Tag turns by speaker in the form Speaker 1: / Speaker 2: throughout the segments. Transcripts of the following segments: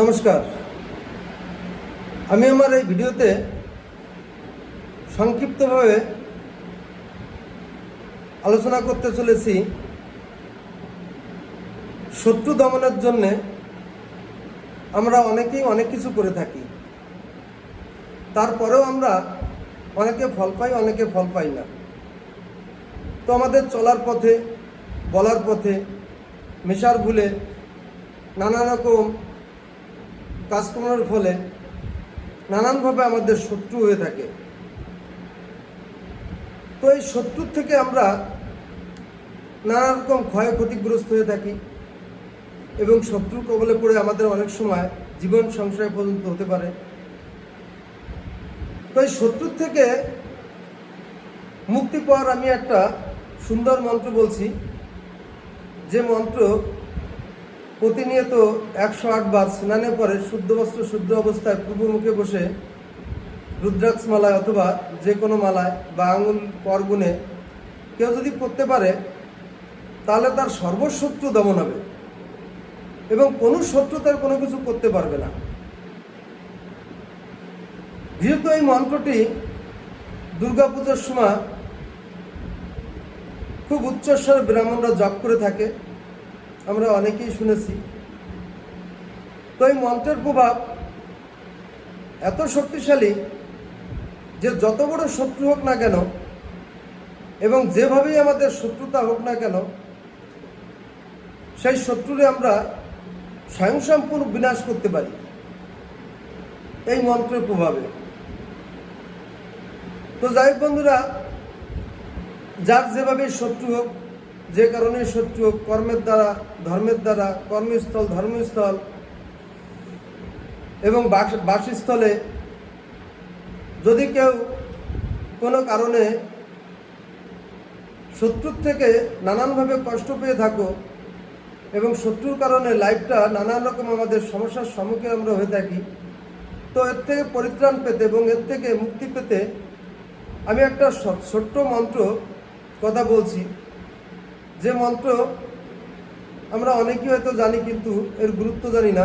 Speaker 1: নমস্কার। আমি আমার এই ভিডিওতে সংক্ষিপ্তভাবে আলোচনা করতে চলেছি শত্রু দমনের জন্যে। আমরা অনেকেই অনেক কিছু করে থাকি। তারপরেও আমরা অনেকে ফল পাই, অনেকে ফল পাই না। তো আমাদের চলার পথে, বলার পথে, মেশার ভুলে নানা রকম কাজকর্মের ফলে নানানভাবে আমাদের শত্রু হয়ে থাকে। তো এই শত্রুর থেকে আমরা নানা রকম ক্ষয় ক্ষতিগ্রস্ত হয়ে থাকি এবং শত্রুর কবলে পড়ে আমাদের অনেক সময় জীবন সংশয় পর্যন্ত হতে পারে। তো এই শত্রুর থেকে মুক্তি পাওয়ার আমি একটা সুন্দর মন্ত্র বলছি। যে মন্ত্র প্রতিনিয়ত একশো আট বার স্নানের পরে শুদ্ধ বস্ত্র, শুদ্ধ অবস্থায় পূর্বমুখে বসে রুদ্রাক্ষ মালায় অথবা যে কোনো মালায় বা আঙুল করগুনে কেউ যদি পড়তে পারে, তাহলে তার সর্বশত্রু দমন হবে এবং কোনো শত্রু তার কোনো কিছু করতে পারবে না। যেহেতু এই মন্ত্রটি দুর্গাপূজার সময় খুব উচ্চস্বরে ব্রাহ্মণরা জপ করে থাকে আমরা অনেকেই শুনেছি। তো এই মন্ত্রের প্রভাব এত শক্তিশালী যে যত বড় শত্রু হোক না কেন এবং যেভাবেই আমাদের শত্রুতা হোক না কেন, সেই শত্রুরে আমরা স্বয়ংসম্পূর্ণ বিনাশ করতে পারি। এই মন্ত্রের প্রভাবে। তো যাই বন্ধুরা, যার যেভাবে শত্রু হোক যে কারণে শত্রু কর্মের দ্বারা, ধর্মের দ্বারা, কর্মস্থল, ধর্মস্থল এবং বাস- বাসস্থলে যদি কেউ কোনো কারণে শত্রুর থেকে নানানভাবে কষ্ট পেয়ে থাকো এবং শত্রুর কারণে লাইফটা নানান রকম আমাদের সমস্যার সম্মুখীন আমরা হয়ে থাকি, তো এর থেকে পরিত্রাণ পেতে এবং এর থেকে মুক্তি পেতে আমি একটা ছোট্ট মন্ত্র কথা বলছি। যে মন্ত্র আমরা অনেকেই হয়তো জানি কিন্তু এর গুরুত্ব জানি না,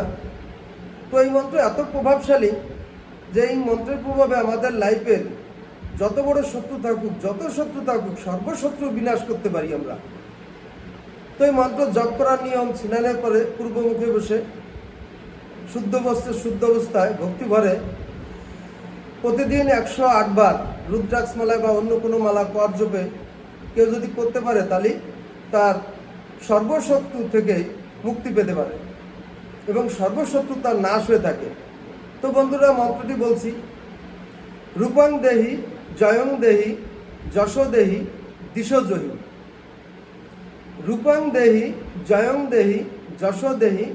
Speaker 1: তো এই মন্ত্র এত প্রভাবশালী যে এই মন্ত্রের প্রভাবে আমাদের লাইফের যত বড় শত্রু থাকুক, যত শত্রু থাকুক, সর্বশত্রু বিনাশ করতে পারি আমরা। তো এই মন্ত্র জপ করার নিয়ম স্নানের পরে পূর্বমুখে বসে শুদ্ধ বস্ত্রে শুদ্ধ অবস্থায় ভক্তি ভরে প্রতিদিন একশো আটবার রুদ্রাক্ষ মালায় বা অন্য কোনো মালা কর জপে কেউ যদি করতে পারে তাহলে তার সর্বশত্রু থেকে মুক্তি পেতে পারে এবং সর্বশত্রু তার নাশ হয়ে থাকে। তো বন্ধুরা, মন্ত্রটি বলছি, রূপং দেহি, জয়ং দেহি, যশ দেহি দিশজহি রূপং দেহি, জয়ং দেহি, যশ দেহি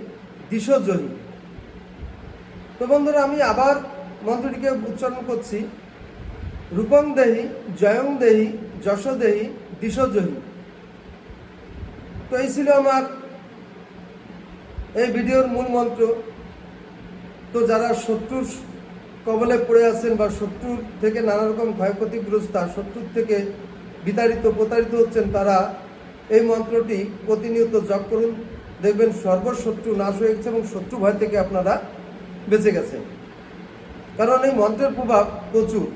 Speaker 1: দিশজহি তো বন্ধুরা, আমি আবার মন্ত্রটিকে উচ্চারণ করছি, রূপং দেহি, জয়ং দেহি, যশ দেহি দিশজহি তো এই ছিল আমার এই ভিডিওর মূল মন্ত্র। তো যারা শত্রুর কবলে পড়ে আছেন বা শত্রুর থেকে নানা রকম ক্ষয়ক্ষতিগ্রস্ত শত্রুর থেকে বিতাড়িত, প্রতারিত হচ্ছেন তারা, এই মন্ত্রটি প্রতিনিয়ত জপ করুন, দেখবেন সর্বশত্রু নাশ হয়ে গেছে এবং শত্রু ভয় থেকে আপনারা বেঁচে গেছেন। কারণ এই মন্ত্রের প্রভাব প্রচুর।